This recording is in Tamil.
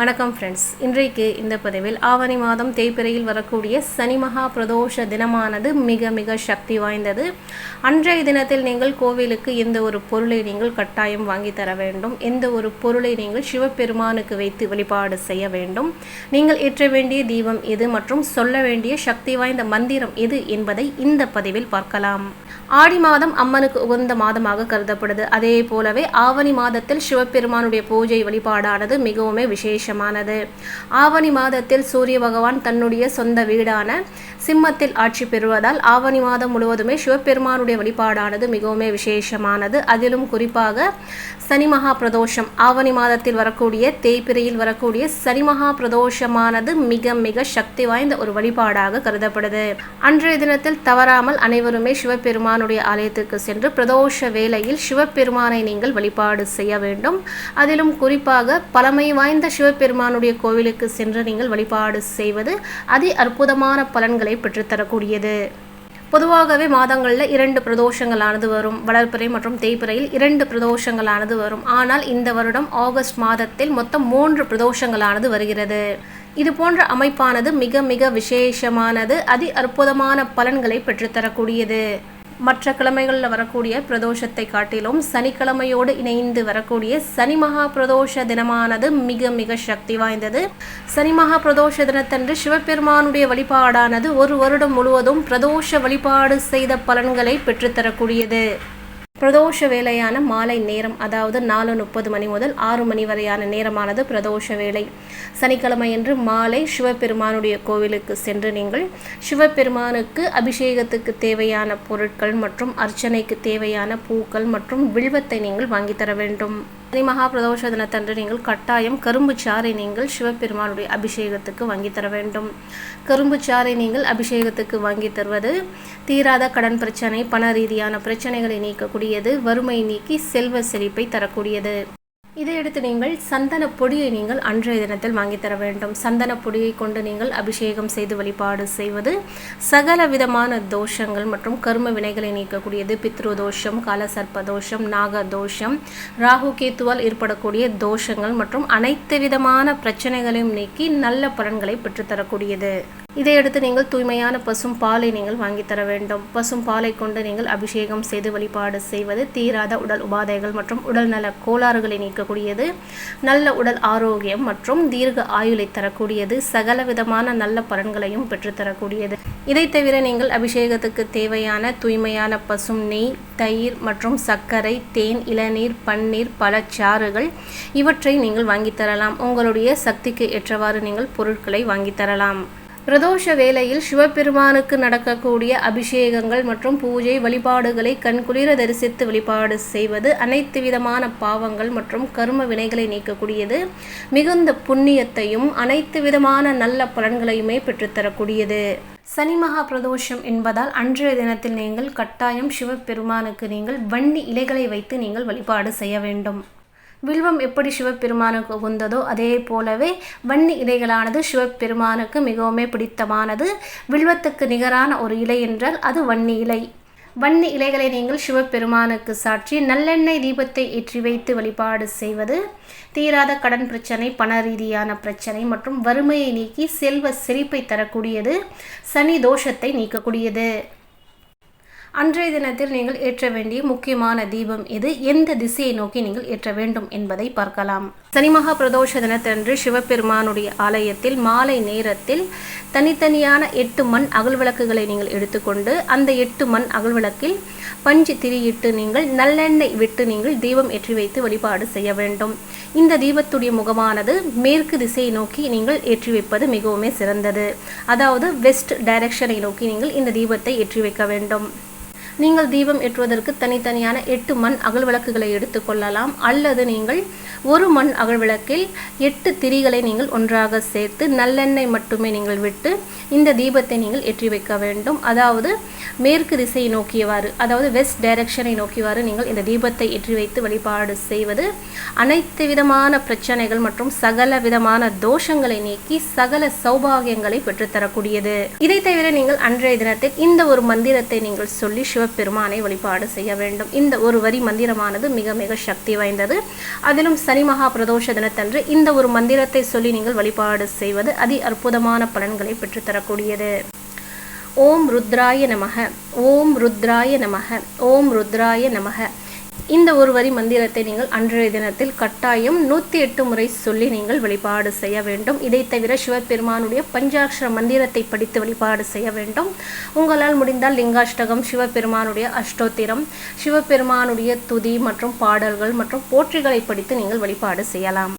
வணக்கம் ஃப்ரெண்ட்ஸ் இன்றைக்கு இந்த பதிவில் ஆவணி மாதம் தேய்பிறையில் வரக்கூடிய சனி மகா பிரதோஷ தினமானது மிக மிக சக்தி வாய்ந்தது. அன்றைய தினத்தில் நீங்கள் கோவிலுக்கு எந்த ஒரு பொருளை நீங்கள் கட்டாயம் வாங்கி தர வேண்டும். எந்த ஒரு பொருளை நீங்கள் சிவபெருமானுக்கு வைத்து வழிபாடு செய்ய வேண்டும். நீங்கள் ஏற்ற வேண்டிய தீபம் எது மற்றும் சொல்ல வேண்டிய சக்தி வாய்ந்த மந்திரம் எது என்பதை இந்த பதிவில் பார்க்கலாம். ஆடி மாதம் அம்மனுக்கு உகந்த மாதமாக கருதப்படுது. அதே போலவே ஆவணி மாதத்தில் சிவபெருமானுடைய பூஜை வழிபாடானது மிகவும் விசேஷமானது. ஆவணி மாதத்தில் சூரிய பகவான் தன்னுடைய சொந்த வீடான சிம்மத்தில் ஆட்சி பெறுவதால் ஆவணி மாதம் முழுவதுமே சிவபெருமானுடைய வழிபாடானது மிகவும் விசேஷமானது. அதிலும் குறிப்பாக சனி மகா பிரதோஷம் ஆவணி மாதத்தில் வரக்கூடிய தேய்பிரையில் வரக்கூடிய சனி மகா பிரதோஷமானது மிக மிக சக்தி வாய்ந்த ஒரு வழிபாடாக கருதப்படுது. அன்றைய தினத்தில் தவறாமல் அனைவருமே சிவபெருமான் சிவபெருமானுடைய ஆலயத்திற்கு சென்று பிரதோஷ வேளையில் சிவபெருமானை நீங்கள் வழிபாடு செய்ய வேண்டும். அதிலும் குறிப்பாக பழமை வாய்ந்த சிவபெருமானுடைய கோவிலுக்கு சென்று நீங்கள் வழிபாடு செய்வது அதி அற்புதமான பலன்களை பெற்றுத்தரக்கூடியது. பொதுவாகவே மாதங்களில் இரண்டு பிரதோஷங்களானது வரும். வளர்ப்பிறை மற்றும் தேய்பிறையில் இரண்டு பிரதோஷங்களானது வரும். ஆனால் இந்த வருடம் ஆகஸ்ட் மாதத்தில் மொத்தம் மூன்று பிரதோஷங்களானது வருகிறது. இது போன்ற அமைப்பானது மிக மிக விசேஷமானது அதி அற்புதமான பலன்களை பெற்றுத்தரக்கூடியது. மற்ற கிழமைகளில் வரக்கூடிய பிரதோஷத்தை காட்டிலும் சனிக்கிழமையோடு இணைந்து வரக்கூடிய சனி மகா பிரதோஷ தினமானது மிக மிக சக்தி வாய்ந்தது. சனி மகா பிரதோஷ தினத்தன்று சிவபெருமானுடைய வழிபாடானது ஒரு வருடம் முழுவதும் பிரதோஷ வழிபாடு செய்த பலன்களை பெற்றுத்தரக்கூடியது. பிரதோஷ வேலையான மாலை நேரம் அதாவது நாலு முப்பது மணி முதல் ஆறு மணி வரையான நேரமானது பிரதோஷ வேலை சனிக்கிழமையன்று மாலை சிவபெருமானுடைய கோவிலுக்கு சென்று நீங்கள் சிவபெருமானுக்கு அபிஷேகத்துக்கு தேவையான பொருட்கள் மற்றும் அர்ச்சனைக்கு தேவையான பூக்கள் மற்றும் வில்வத்தை நீங்கள் வாங்கித்தர வேண்டும். சனி மகா பிரதோஷ தினத்தன்று நீங்கள் கட்டாயம் கரும்பு சாறை நீங்கள் சிவபெருமானுடைய அபிஷேகத்துக்கு வாங்கி தர வேண்டும். கரும்பு சாறை நீங்கள் அபிஷேகத்துக்கு வாங்கி தருவது தீராத கடன் பிரச்சனை பண ரீதியான பிரச்சனைகளை நீக்கக்கூடியது வறுமை நீக்கி செல்வ செழிப்பை தரக்கூடியது. இதையடுத்து நீங்கள் சந்தன பொடியை நீங்கள் அன்றைய தினத்தில் வாங்கி தர வேண்டும். சந்தன பொடியை கொண்டு நீங்கள் அபிஷேகம் செய்து வழிபாடு செய்வது சகல விதமான தோஷங்கள் மற்றும் கரும வினைகளை நீக்கக்கூடியது. பித்ரு தோஷம் காலசர்ப்ப தோஷம் நாக தோஷம் ராகு கேத்துவால் ஏற்படக்கூடிய தோஷங்கள் மற்றும் அனைத்து விதமான பிரச்சனைகளையும் நீக்கி நல்ல பலன்களை பெற்றுத்தரக்கூடியது. இதையடுத்து நீங்கள் தூய்மையான பசும் பாலை நீங்கள் வாங்கி தர வேண்டும். பசும் பாலை கொண்டு நீங்கள் அபிஷேகம் செய்து வழிபாடு செய்வது தீராத உடல் உபாதைகள் மற்றும் உடல் நல கோளாறுகளை நீக்கக்கூடியது. நல்ல உடல் ஆரோக்கியம் மற்றும் தீர்க்க ஆயுளை தரக்கூடியது. சகல விதமான நல்ல பலன்களையும் பெற்றுத்தரக்கூடியது இதை தவிர நீங்கள் அபிஷேகத்துக்கு தேவையான தூய்மையான பசும் நெய் தயிர் மற்றும் சர்க்கரை தேன் இளநீர் பன்னீர் பழச்சாறுகள் இவற்றை நீங்கள் வாங்கித்தரலாம் உங்களுடைய சக்திக்கு ஏற்றவாறு நீங்கள் பொருட்களை வாங்கித்தரலாம் தரலாம். பிரதோஷ வேளையில் சிவபெருமானுக்கு நடக்கக்கூடிய அபிஷேகங்கள் மற்றும் பூஜை வழிபாடுகளை கண்குளிர தரிசித்து வழிபாடு செய்வது அனைத்து விதமான பாவங்கள் மற்றும் கரும வினைகளை நீக்கக்கூடியது. மிகுந்த புண்ணியத்தையும் அனைத்து விதமான நல்ல பலன்களையுமே பெற்றுத்தரக்கூடியது. சனி மகா பிரதோஷம் என்பதால் அன்றைய தினத்தில் நீங்கள் கட்டாயம் சிவபெருமானுக்கு நீங்கள் வன்னி இலைகளை வைத்து நீங்கள் வழிபாடு செய்ய வேண்டும். வில்வம் எப்படி சிவபெருமானுக்கு உகந்ததோ அதே போலவே வன்னி இலைகளானது சிவபெருமானுக்கு மிகவும் பிடித்தமானது. வில்வத்துக்கு நிகரான ஒரு இலை என்றால் அது வன்னி இலை. வன்னி இலைகளை நீங்கள் சிவபெருமானுக்கு சாற்றி நல்லெண்ணெய் தீபத்தை ஏற்றி வைத்து வழிபாடு செய்வது. தீராத கடன் பிரச்சனை பண ரீதியான பிரச்சனை மற்றும் வறுமையை நீக்கி செல்வ செழிப்பை தரக்கூடியது. சனி தோஷத்தை நீக்கக்கூடியது. அன்றைய தினத்தில் நீங்கள் ஏற்ற வேண்டிய முக்கியமான தீபம் எது? எந்த திசையை நோக்கி நீங்கள் ஏற்ற வேண்டும் என்பதை பார்க்கலாம். சனிமகா பிரதோஷ தினத்தன்று சிவபெருமானுடைய ஆலயத்தில் மாலை நேரத்தில் தனித்தனியான எட்டு மண் அகல்விளக்குகளை நீங்கள் எடுத்துக்கொண்டு அந்த எட்டு மண் அகல்விளக்கில் பஞ்சு திரியிட்டு நீங்கள் நல்லெண்ணெய் விட்டு நீங்கள் தீபம் ஏற்றி வைத்து வழிபாடு செய்ய வேண்டும். இந்த தீபத்துடைய முகமானது மேற்கு திசையை நோக்கி நீங்கள் ஏற்றி வைப்பது மிகவும் சிறந்தது. அதாவது வெஸ்ட் டைரக்ஷனை நோக்கி நீங்கள் இந்த தீபத்தை ஏற்றி வைக்க வேண்டும். நீங்கள் தீபம் ஏற்றுவதற்கு தனித்தனியான எட்டு மண் அகல் விளக்குகளை எடுத்துக்கொள்ளலாம் அல்லது நீங்கள் ஒரு மண் அகழ்விளக்கில் எட்டு திரிகளை நீங்கள் ஒன்றாக சேர்த்து நல்லெண்ணெய் மட்டுமே நீங்கள் விட்டு இந்த தீபத்தை நீங்கள் ஏற்றி வைக்க வேண்டும். அதாவது மேற்கு திசையை நோக்கியவாறு அதாவது வெஸ்ட் டைரக்ஷனை நோக்கியவாறு நீங்கள் இந்த தீபத்தை ஏற்றி வைத்து வழிபாடு செய்வது அனைத்து விதமான பிரச்சனைகள் மற்றும் சகல விதமான தோஷங்களை நீக்கி சகல சௌபாகியங்களை பெற்றுத்தரக்கூடியது. இதை தவிர நீங்கள் அன்றைய தினத்தில் இந்த ஒரு மந்திரத்தை நீங்கள் சொல்லி சிவபெருமானை வழிபாடு செய்ய வேண்டும். இந்த ஒரு வரி மந்திரமானது மிக மிக சக்தி வாய்ந்தது. அதிலும் சனி மகா பிரதோஷ தினத்தன்று இந்த ஒரு மந்திரத்தை சொல்லி நீங்கள் வழிபாடு செய்வது அதி அற்புதமான பலன்களை பெற்றுத்தரக்கூடியது. ஓம் ருத்ராய நமக. ஓம் ருத்ராய நமக. ஓம் ருத்ராய நமக. இந்த ஒரு வரி மந்திரத்தை நீங்கள் அன்றைய தினத்தில் கட்டாயம் நூற்றி எட்டு முறை சொல்லி நீங்கள் வழிபாடு செய்ய வேண்டும். இதை தவிர சிவபெருமானுடைய பஞ்சாட்சர மந்திரத்தை படித்து வழிபாடு செய்ய வேண்டும். உங்களால் முடிந்தால் லிங்காஷ்டகம் சிவபெருமானுடைய அஷ்டோத்திரம் சிவபெருமானுடைய துதி மற்றும் பாடல்கள் மற்றும் போற்றிகளை படித்து நீங்கள் வழிபாடு செய்யலாம்.